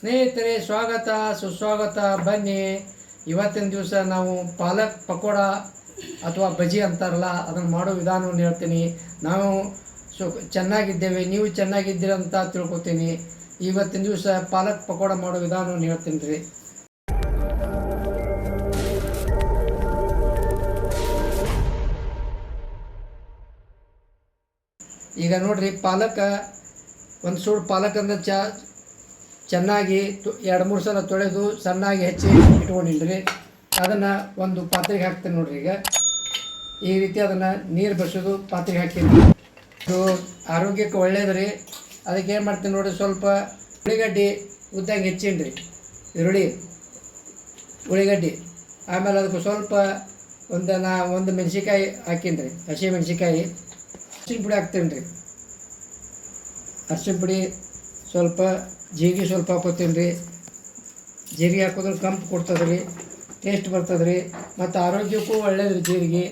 ಸ್ನೇಹಿತರೆ, ಸ್ವಾಗತ, ಸುಸ್ವಾಗತ. ಬನ್ನಿ. ಇವತ್ತಿನ ದಿವಸ ನಾವು ಪಾಲಕ್ ಪಕೋಡ ಅಥವಾ ಬಜಿ ಅಂತಾರಲ್ಲ, ಅದನ್ನು ಮಾಡೋ ವಿಧಾನವನ್ನು ಹೇಳ್ತೀನಿ. ನಾವು ಸು, ಚೆನ್ನಾಗಿದ್ದೇವೆ. ನೀವು ಚೆನ್ನಾಗಿದ್ದೀರ ಅಂತ ತಿಳ್ಕೊತೀನಿ. ಇವತ್ತಿನ ದಿವಸ ಪಾಲಕ್ ಪಕೋಡ ಮಾಡೋ ವಿಧಾನವನ್ನು ಹೇಳ್ತೀನಿ ರೀ. ಈಗ ನೋಡ್ರಿ, ಪಾಲಕ, ಒಂದು ಸೂಡು ಪಾಲಕಂದ ಚ ಚೆನ್ನಾಗಿ ಎರಡು ಮೂರು ಸಲ ತೊಳೆದು ಸಣ್ಣಾಗಿ ಹೆಚ್ಚಿ ಇಟ್ಕೊಂಡಿಲ್ರಿ ಅದನ್ನು ಒಂದು ಪಾತ್ರೆಗೆ ಹಾಕ್ತೇನೆ ನೋಡ್ರಿ ಈಗ. ಈ ರೀತಿ ಅದನ್ನು ನೀರು ಬಸೋದು ಪಾತ್ರೆಗೆ ಹಾಕಿನಿ ಇದು ಆರೋಗ್ಯಕ್ಕೆ ಒಳ್ಳೇದು ರೀ. ಅದಕ್ಕೆ ಏನು ಮಾಡ್ತೀನಿ ನೋಡಿರಿ, ಸ್ವಲ್ಪ ಉಳ್ಳಿಗಡ್ಡಿ ಉದ್ದಂಗೆ ಹೆಚ್ಚೀನಿ ರೀ ಈರುಳ್ಳಿ ಉಳ್ಳಿಗಡ್ಡಿ ಆಮೇಲೆ ಅದಕ್ಕೆ ಸ್ವಲ್ಪ ಒಂದು ನಾ ಒಂದು ಮೆಣಸಿಕಾಯಿ ಹಾಕೀನಿ ರೀ, ಹಸಿ ಮೆಣಸಿಕಾಯಿ ಅರ್ಶಿನ ಪುಡಿ ಹಾಕ್ತೀನಿ ರೀ ಅರ್ಶಿನ ಪುಡಿ ಸ್ವಲ್ಪ ಜೀರಿಗೆ ಸ್ವಲ್ಪ ಹಾಕೋತೀನಿ ರೀ ಜೀರಿಗೆ ಹಾಕೋದ್ರೆ ಕಂಪು ಕೊಡ್ತದೆ ರೀ ಟೇಸ್ಟ್ ಬರ್ತದೆ ರೀ ಮತ್ತು ಆರೋಗ್ಯಕ್ಕೂ ಒಳ್ಳೇದು ರೀ ಜೀರಿಗೆ.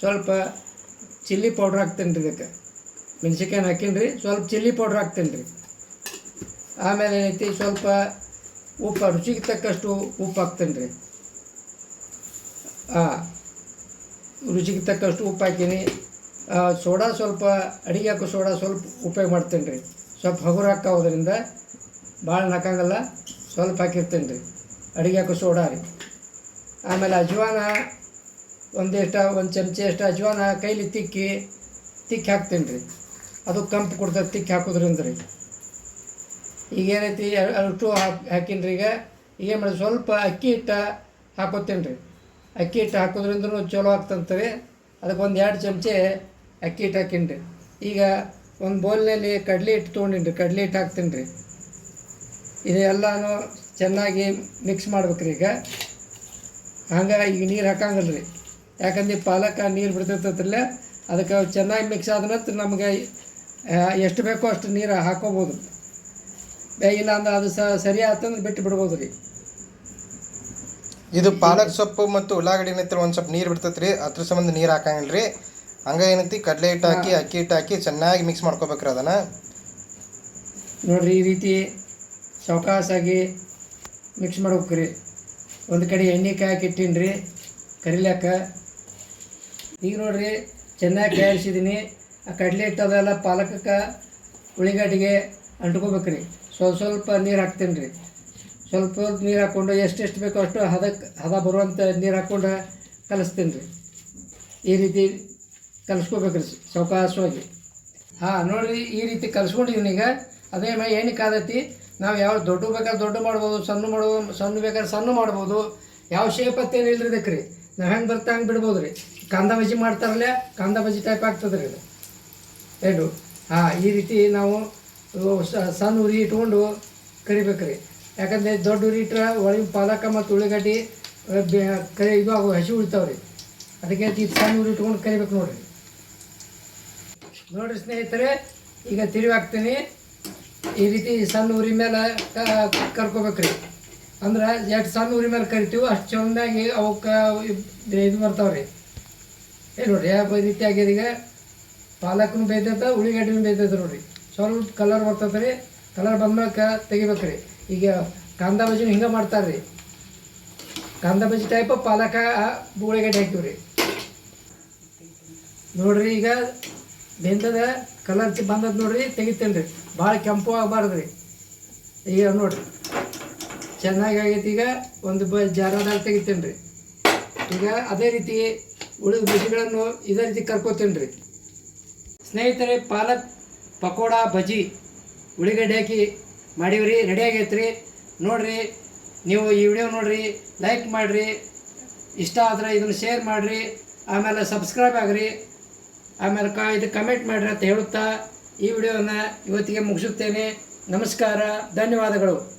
ಸ್ವಲ್ಪ ಚಿಲ್ಲಿ ಪೌಡ್ರ್ ಹಾಕ್ತೀನಿ ರೀ ಇದಕ್ಕೆ. ಮೆಣಸಿನ್ಕಾಯಿ ಹಾಕೀನಿ ರೀ ಸ್ವಲ್ಪ ಚಿಲ್ಲಿ ಪೌಡ್ರ್ ಹಾಕ್ತೀನಿ ರೀ ಆಮೇಲೆ ಏನೈತಿ, ಸ್ವಲ್ಪ ಉಪ್ಪು, ರುಚಿಗೆ ತಕ್ಕಷ್ಟು ಉಪ್ಪು ಹಾಕ್ತೀನಿ ರೀ ಹಾಂ ರುಚಿಗೆ ತಕ್ಕಷ್ಟು ಉಪ್ಪು ಹಾಕೀನಿ. ಸೋಡಾ ಸ್ವಲ್ಪ, ಅಡುಗೆ ಹಾಕೋ ಸೋಡಾ ಸ್ವಲ್ಪ ಉಪಯೋಗ ಮಾಡ್ತೀನಿ ರೀ ಸ್ವಲ್ಪ ಹಗುರ ಹಾಕೋದ್ರಿಂದ ಭಾಳ ನಕ್ಕಂಗಲ್ಲ ಸ್ವಲ್ಪ ಹಾಕಿರ್ತೀನಿ ರೀ. ಅಡುಗೆ ಹಾಕೋ ಸೋಡಾ ರೀ. ಆಮೇಲೆ ಅಜ್ವಾನ, ಒಂದಿಷ್ಟು, ಒಂದು ಚಮಚ ಅಷ್ಟು ಅಜ್ವಾನ ಕೈಲಿ ತಿಕ್ಕಿ ತಿಕ್ಕಿ ಹಾಕ್ತೀನಿ ರೀ. ಅದು ಕಂಪು ಕೊಡ್ತದೆ ತಿಕ್ಕಿ ಹಾಕೋದ್ರಿಂದ ರೀ. ಈಗ ಏನೈತಿ ಅಷ್ಟು ಹಾಕಿ, ಹಾಕಿನಿ ರೀ ಈಗ. ಏನು ಮಾಡಿ, ಸ್ವಲ್ಪ ಅಕ್ಕಿ ಹಿಟ್ಟು ಹಾಕೋತೀನಿ ರೀ. ಅಕ್ಕಿ ಹಿಟ್ಟು ಹಾಕೋದ್ರಿಂದ ಚಲೋ ಆಗ್ತಂತಾರೆ ಅದಕ್ಕೆ ಒಂದು ಎರಡು ಚಮಚೆ ಅಕ್ಕಿ ಹಿಟ್ಟು ಹಾಕಿನಿ ರೀ. ಈಗ ಒಂದು ಬೌಲ್ನಲ್ಲಿ ಕಡಲೆ ಹಿಟ್ಟು ತೊಗೊಂಡಿನಿ ರೀ. ಕಡಲೆ ಹಿಟ್ಟು ಹಾಕ್ತೀನಿ ರೀ. ಇದೆಲ್ಲನೂ ಚೆನ್ನಾಗಿ ಮಿಕ್ಸ್ ಮಾಡ್ಬೇಕ್ರಿ ಈಗ. ಹಂಗೆ ಈಗ ನೀರು ಹಾಕಂಗಿಲ್ಲ ರೀ. ಯಾಕಂದ್ರೆ ಪಾಲಕ ನೀರು ಬಿಡ್ತಿರ್ತೈತ್ರಲ್ಲ ಅದಕ್ಕೆ ಚೆನ್ನಾಗಿ ಮಿಕ್ಸ್ ಆದ ನಂತರ ನಮಗೆ ಎಷ್ಟು ಬೇಕೋ ಅಷ್ಟು ನೀರು ಹಾಕೋಬೋದು. ಇಲ್ಲ ಅಂದ್ರೆ ಅದು ಸರಿ ಆಯ್ತಂದ್ರೆ ಬಿಟ್ಟು ಬಿಡ್ಬೋದು ರೀ. ಇದು ಪಾಲಕ್ ಸೊಪ್ಪು ಮತ್ತು ಉಳ್ಳಾಗಡ್ಡಿ ಏನೈತಿ ಒಂದು ಸ್ವಲ್ಪ ನೀರು ಬಿಡ್ತೈತೆ ರೀ ಅದ್ರ ಸಂಬಂಧ ನೀರು ಹಾಕಂಗಿಲ್ಲ ರೀ. ಹಂಗೆ ಏನೈತಿ ಕಡಲೆ ಹಿಟ್ಟು ಹಾಕಿ ಅಕ್ಕಿ ಹಿಟ್ಟು ಹಾಕಿ ಚೆನ್ನಾಗಿ ಮಿಕ್ಸ್ ಮಾಡ್ಕೋಬೇಕ್ರಿ ಅದನ್ನು. ನೋಡಿರಿ ಈ ರೀತಿ ಸಾವಕಾಸಾಗಿ ಮಿಕ್ಸ್ ಮಾಡ್ಬೇಕು ರೀ ಒಂದು ಕಡೆ ಎಣ್ಣೆ ಕಾಯಕ್ಕೆ ರೀ ಕರಿಲಾಕ ಈಗ ನೋಡ್ರಿ, ಚೆನ್ನಾಗಿ ಕಾಯಿಸಿದ್ದೀನಿ ಆ ಕಡಲೆ ಹಿಟ್ಟದೆಲ್ಲ ಪಾಲಕಕ್ಕೆ ಅಂಟ್ಕೋಬೇಕು ರೀ ಸ್ವಲ್ಪ ಸ್ವಲ್ಪ ನೀರು ಹಾಕ್ತೀನಿ ರೀ ಸ್ವಲ್ಪ ಸ್ವಲ್ಪ ನೀರು ಹಾಕ್ಕೊಂಡು ಎಷ್ಟೆಷ್ಟು ಬೇಕೋ ಅಷ್ಟು ಹದಕ್ಕೆ ಹದ ಬರುವಂಥ ನೀರು ಹಾಕ್ಕೊಂಡು ಕಲಿಸ್ತೀನಿ ರೀ ಈ ರೀತಿ ಕಲಿಸ್ಕೋಬೇಕ್ರಿ ಸಾವಕಾಶವಾಗಿ ಹಾಂ, ನೋಡಿರಿ, ಈ ರೀತಿ ಕಲ್ಸ್ಕೊಂಡಿದ್ದೀನಿ ಈಗ. ಅದೇ ಮೇಲೆ ಎಣ್ಣೆ ಕಾದೈತಿ. ನಾವು ಯಾವ ದೊಡ್ಡ ಬೇಕಾದ್ರೆ ದೊಡ್ಡ ಮಾಡ್ಬೋದು, ಸಣ್ಣ ಮಾಡ್ಬೋದು, ಸಣ್ಣ ಬೇಕಾದ್ರೆ ಸಣ್ಣ ಮಾಡ್ಬೋದು, ಯಾವ ಶೇಪ್ ಅತ್ತೇನು ಇಲ್ರಿ ಇದಕ್ಕೆ ರೀ. ನಾವು ಹೆಂಗೆ ಬರ್ತಾ ಹಂಗೆ ಬಿಡ್ಬೋದು ರೀ. ಕಾಂದ ಬಜ್ಜಿ ಮಾಡ್ತಾರಲ್ಲೇ, ಕಾಂದ ಬಜ್ಜಿ ಟೈಪ್ ಆಗ್ತದೆ ರೀ ಇದು ಏನು ಹಾಂ, ಈ ರೀತಿ ನಾವು ಸಣ್ಣ ಉರಿ ಇಟ್ಕೊಂಡು ಕರಿಬೇಕು ರೀ. ಯಾಕಂದರೆ ದೊಡ್ಡ ಉರಿ ಇಟ್ಟರೆ ಒಳಗೆ ಪಾಲಕ ಮತ್ತು ಉಳ್ಳಿಗಡ್ಡಿ ಕರಿ ಇದು ಆಗೋ ಹಸಿ ಉಳಿತಾವೆ ರೀ. ಅದಕ್ಕೆ ಈ ಸಣ್ಣ ಉರಿ ಇಟ್ಕೊಂಡು ಕರಿಬೇಕು ನೋಡಿರಿ. ನೋಡಿರಿ ಸ್ನೇಹಿತರೆ, ಈಗ ತಿರುವಿ ಹಾಕ್ತೀನಿ ಈ ರೀತಿ ಸಣ್ಣ ಉರಿ ಮೇಲೆ ಕರ್ಕೋಬೇಕ್ರಿ. ಅಂದ್ರೆ ಎಷ್ಟು ಸಣ್ಣ ಉರಿ ಮೇಲೆ ಕರಿತೀವಿ ಅಷ್ಟು ಚೆನ್ನಾಗಿ ಅವಕ್ಕೆ ಇದು ಬರ್ತಾವ್ರಿ ಏ ನೋಡ್ರಿ ಯಾವ ರೀತಿ ಆಗ್ಯದ ಈಗ. ಪಾಲಕ್ನು ಬೇಯ್ತೈತೆ ಉಳ್ಳಿಗಡ್ಡಿನೂ ಬೇಯ್ತೈತೆ ನೋಡ್ರಿ. ಸ್ವಲ್ಪ ಕಲರ್ ಬರ್ತೈತೆ ರೀ ಕಲರ್ ಬಂದ್ಮೇಲೆ ತೆಗಿಬೇಕ್ರಿ. ಈಗ ಕಾಂದ ಬಜಿನ ಹಿಂಗೆ ಮಾಡ್ತಾರೆ ರೀ ಕಾಂದ ಬಜಿ ಟೈಪ್ ಪಾಲಕ ಉಳ್ಳಿಗಡ್ಡೆ ಹಾಕ್ತೀವ್ರಿ. ರೀ ನೋಡ್ರಿ ಈಗ ಬೆಂದದ ಕಲರ್ ಬಂದದ ನೋಡ್ರಿ ತೆಗಿತೇನೆ ರೀ ಭಾಳ ಕೆಂಪು ಆಗಬಾರ್ದು ರೀ ಈಗ ನೋಡಿರಿ. ಚೆನ್ನಾಗಿ ಆಗೈತಿ ಈಗ, ಒಂದು ಬ ಜಾರದಾಗ ತೆಗಿತೇನೆ ರೀ ಈಗ ಅದೇ ರೀತಿ ಉಳಿದ ಬಜ್ಜಿಗಳನ್ನು ಇದೇ ರೀತಿ ಕರ್ಕೋತೇನೆ ರೀ ಸ್ನೇಹಿತರೆ, ಪಾಲಕ್, ಪಕೋಡ ಬಜಿ ಉಳ್ಳಿಗಡ್ಡೆ ಹಾಕಿ ಮಾಡೀವ್ರಿ ರೆಡಿ ಆಗೈತೆ ರೀ ನೋಡ್ರಿ, ನೀವು ಈ ವಿಡಿಯೋ ನೋಡ್ರಿ ಲೈಕ್ ಮಾಡಿರಿ. ಇಷ್ಟ ಆದ್ರೆ ಇದನ್ನು ಶೇರ್ ಮಾಡಿರಿ. ಆಮೇಲೆ ಸಬ್ಸ್ಕ್ರೈಬ್ ಆಗಿರಿ. ಆಮೇಲೆ ಕಾ ಇದು ಕಮೆಂಟ್ ಮಾಡಿರಿ ಅಂತ ಹೇಳುತ್ತಾ ಈ ವಿಡಿಯೋನ ಇವತ್ತಿಗೆ ಮುಗಿಸುತ್ತೇನೆ. ನಮಸ್ಕಾರ ಧನ್ಯವಾದಗಳು.